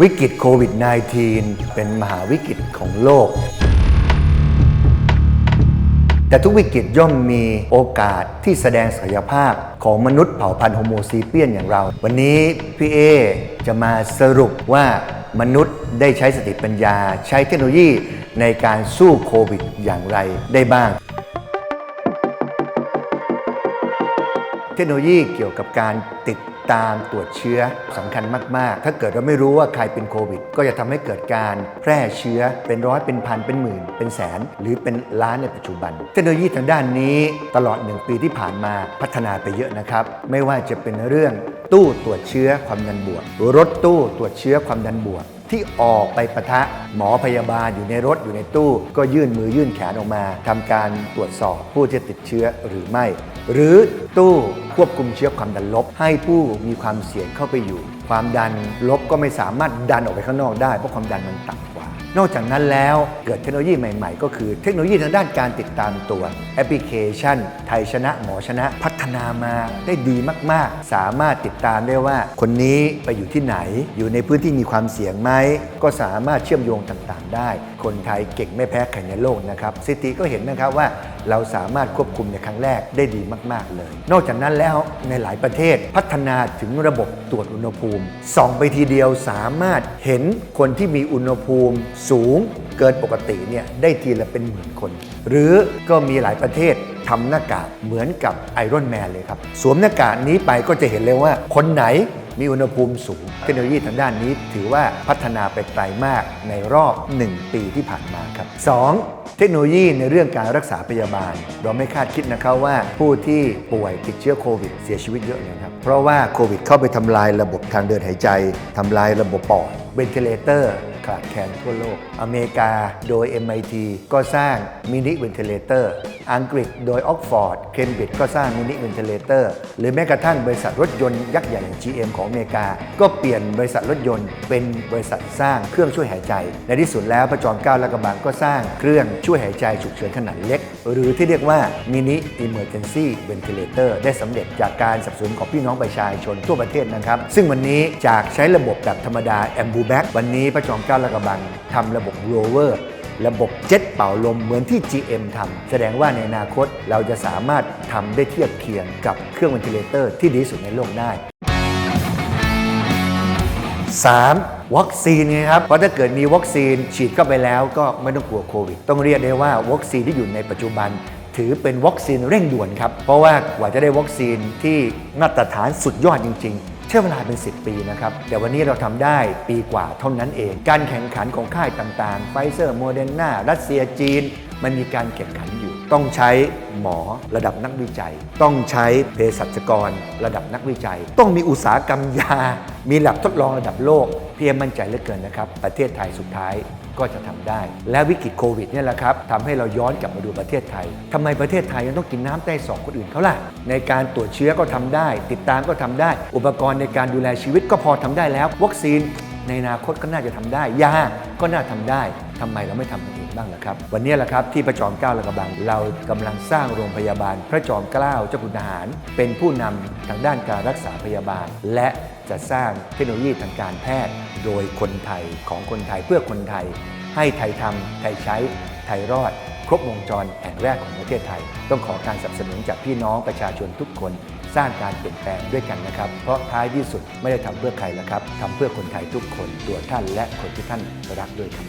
วิกฤตโควิด -19 เป็นมหาวิกฤตของโลก แต่ทุกวิกฤตย่อมมีโอกาสที่แสดงศักยภาพของมนุษย์เผ่าพันธุ์โฮโมซีเปียนอย่างเรา วันนี้พี่เอจะมาสรุปว่ามนุษย์ได้ใช้สติปัญญา ใช้เทคโนโลยีในการสู้โควิดอย่างไรได้บ้าง เทคโนโลยีเกี่ยวกับการติดตามตรวจเชื้อสำคัญมาก ๆ ถ้าเกิดเราไม่รู้ว่าใครเป็นโควิด ก็จะทำให้เกิดการแพร่เชื้อเป็นร้อยเป็นพันเป็นหมื่น เป็นแสน หรือเป็นล้านในปัจจุบัน เทคโนโลยีทางด้านนี้ตลอดหนึ่งปีที่ผ่านมาพัฒนาไปเยอะนะครับ ไม่ว่าจะเป็นเรื่องตู้ตรวจเชื้อความดันบวกรถตู้ตรวจเชื้อความดันบวก ที่ออกไปปะทะหมอพยาบาลอยู่ในรถอยู่ในตู้ ก็ยื่นมือยื่นแขนออกมาทำการตรวจสอบผู้ที่ติดเชื้อหรือไม่ หรือตู้ควบคุมเชื้อความดันลบ ให้ผู้มีความเสี่ยงเข้าไปอยู่ ความดันลบก็ไม่สามารถดันออกไปข้างนอกได้เพราะความดันมันต่ำ นอกจากนั้นแล้วเกิดเทคโนโลยีใหม่ๆ ก็คือเทคโนโลยีทางด้านการติดตามตัวแอปพลิเคชัน ไทยชนะหมอชนะพัฒนามาได้ดีมากๆ สามารถติดตามได้ว่า คนนี้ไปอยู่ที่ไหน อยู่ในพื้นที่มีความเสี่ยงไหม ก็สามารถเชื่อมโยงต่างๆ ได้ คนไทยเก่งไม่แพ้ใครในโลกนะครับสิติก็เห็นนะครับว่า เราสามารถควบคุมในครั้งแรกได้ดีมากๆเลย นอกจากนั้นแล้วในหลายประเทศพัฒนาถึงระบบตรวจอุณหภูมิส่องไปทีเดียวสามารถเห็นคนที่มีอุณหภูมิสูงเกินปกติเนี่ยได้ทีละเป็นหมื่นคน หรือก็มีหลายประเทศทำหน้ากากเหมือนกับไอรอนแมนเลยครับ สวมหน้ากากนี้ไปก็จะเห็นเลยว่าคนไหน มีอุณหภูมิสูง เทคโนโลยีทางด้านนี้ถือว่าพัฒนาไปไกลมากในรอบ 1 ปีที่ผ่านมาครับ 2. เทคโนโลยีในเรื่องการรักษาพยาบาล เราไม่คาดคิดนะครับว่าผู้ที่ป่วยติดเชื้อโควิดเสียชีวิตเยอะเลยครับเพราะว่าโควิดเข้าไปทำลายระบบทางเดินหายใจทำลายระบบปอดเวน i เลเตอร์ขาดแคลนทั่วโลก อเมริกาโดย MIT ก็สร้างมินิเวน i เลเตอร์อังกฤษโดยออกฟอร์ด เคมบริดจ์ก็สร้างมินิเวน i เลเตอร์ หรือแม้กระทั่งบริษัทรถยนต์ยักษ์ใหญ่อย่าง GM ของอเมริกา ก็เปลี่ยนบริษัทรถยนต์ เป็นบริษัทสร้างเครื่องช่วยหายใจ ในที่สุดแล้วพระจอมเกล้าและกระบังก็สร้างเครื่องช่วยหายใจฉุกเฉินขนาดเล็ก หรือที่เรียกว่ามินิ Emergency Ventilator ได้สำเร็จจากการสนับสนุนของพี่น้องประชาชนทั่วประเทศนะครับ ซึ่งวันนี้จากใช้ระบบแบบธรรมดา a m b u b a c วันนี้พระจอมเกล้าและกระบังทำระบบ Rover ร ระบบเจ็ตเป่าลมเหมือนที่ GM ทำแสดงว่าในอนาคตเราจะสามารถทำได้เทียบเคียงกับเครื่อง ventilator ที่ดีสุดในโลกได้ 3. วัคซีนไงครับ เพราะถ้าเกิดมีวัคซีนฉีดเข้าไปแล้วก็ไม่ต้องกลัวโควิด ต้องเรียกได้ว่าวัคซีนที่อยู่ในปัจจุบัน ถือเป็นวัคซีนเร่งด่วนครับ เพราะว่ากว่าจะได้วัคซีนที่มาตรฐานสุดยอดจริง ๆ ช้เวลาเป็น 10 ปีนะครับ แต่วันนี้เราทำได้ปีกว่าเท่านั้นเอง การแข่งขันของค่ายต่างๆไฟเซอร์โมเดอร์นารัสเซียจีน มันมีการแข่งขันอยู่ ต้องใช้หมอระดับนักวิจัย ต้องใช้เภสัชกรระดับนักวิจัย ต้องมีอุตสาหกรรมยา มีหลับทดลองระดับโลก เพียงมั่นใจเหลือเกินนะครับ ประเทศไทยสุดท้าย ก็จะทำได้ และวิกฤตโควิดเนี่ยแหละครับทำให้เราย้อนกลับมาดูประเทศไทยทำไมประเทศไทยยังต้องกินน้ำใต้ศอกคนอื่นเขาล่ะ ในการตรวจเชื้อก็ทำได้ ติดตามก็ทำได้ อุปกรณ์ในการดูแลชีวิตก็พอทำได้แล้ว วัคซีนในอนาคตก็น่าจะทำได้ยาก็น่าทำได้ทำไมเราไม่ทำ บ้างล่ะครับ วันนี้แหละครับที่พระจอมเกล้าและกระบัง เรากำลังสร้างโรงพยาบาล พระจอมเกล้าเจ้าคุณทหาร เป็นผู้นำทางด้านการรักษาพยาบาล และจะสร้างเทคโนโลยีทางการแพทย์ โดยคนไทยของคนไทยเพื่อคนไทย ให้ไทยทำไทยใช้ไทยรอด ครบวงจรแห่งแรกของประเทศไทย ต้องขอการสนับสนุนจากพี่น้องประชาชนทุกคนสร้างการเปลี่ยนแปลงด้วยกันนะครับ เพราะท้ายที่สุดไม่ได้ทำเพื่อใครแล้วครับทำเพื่อคนไทยทุกคนตัวท่านและคนที่ท่านรักด้วยครับ